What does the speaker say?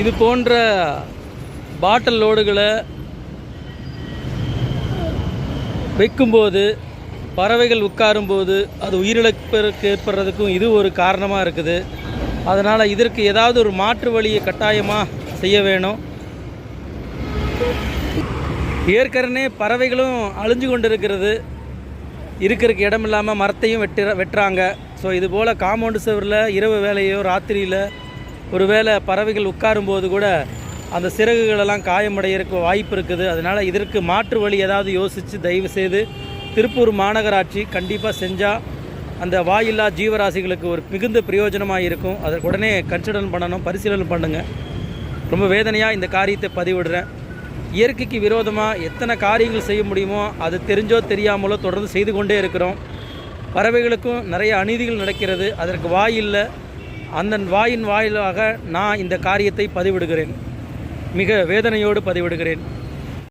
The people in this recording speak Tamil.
இது போன்ற பாட்டில் லோடுகளை வைக்கும்போது பறவைகள் உட்காரும்போது அது உயிரிழப்பிற்கு ஏற்படுறதுக்கும் இது ஒரு காரணமாக இருக்குது. அதனால் இதற்கு ஏதாவது ஒரு மாற்று வழியை கட்டாயமாக செய்ய வேணும். ஏற்கனவே பறவைகளும் அழிஞ்சு கொண்டு இருக்கிறக்கு இடம் இல்லாமல் மரத்தையும் வெட்டுற வெட்டுறாங்க. ஸோ இது போல் காம்பவுண்டு சுவரில் இரவு வேலையோ ராத்திரியில் ஒரு வேளை பறவைகள் உட்காரும்போது கூட அந்த சிறகுகளெல்லாம் காயமடைகிறதுக்கு வாய்ப்பு இருக்குது. அதனால் இதற்கு மாற்று வழி ஏதாவது யோசித்து தயவு செய்து திருப்பூர் மாநகராட்சி கண்டிப்பாக செஞ்சால் அந்த வாயில்லா ஜீவராசிகளுக்கு ஒரு மிகுந்த பிரயோஜனமாக இருக்கும். அதற்கு உடனே கன்சிடர் பண்ணணும் பரிசீலனை பண்ணுங்கள் ரொம்ப வேதனையாக இந்த காரியத்தை பதிவிடுறேன். இயற்கைக்கு விரோதமாக எத்தனை காரியங்கள் செய்ய முடியுமோ அது தெரிஞ்சோ தெரியாமலோ தொடர்ந்து செய்து கொண்டே இருக்கிறோம். பறவைகளுக்கும் நிறைய அநீதிகள் நடக்கிறது. அதற்கு வாய் இல்லை. அந்த வாயின் வாயிலாக நான் இந்த காரியத்தை பதிவிடுகிறேன். மிக வேதனையோடு பதிவிடுகிறேன்.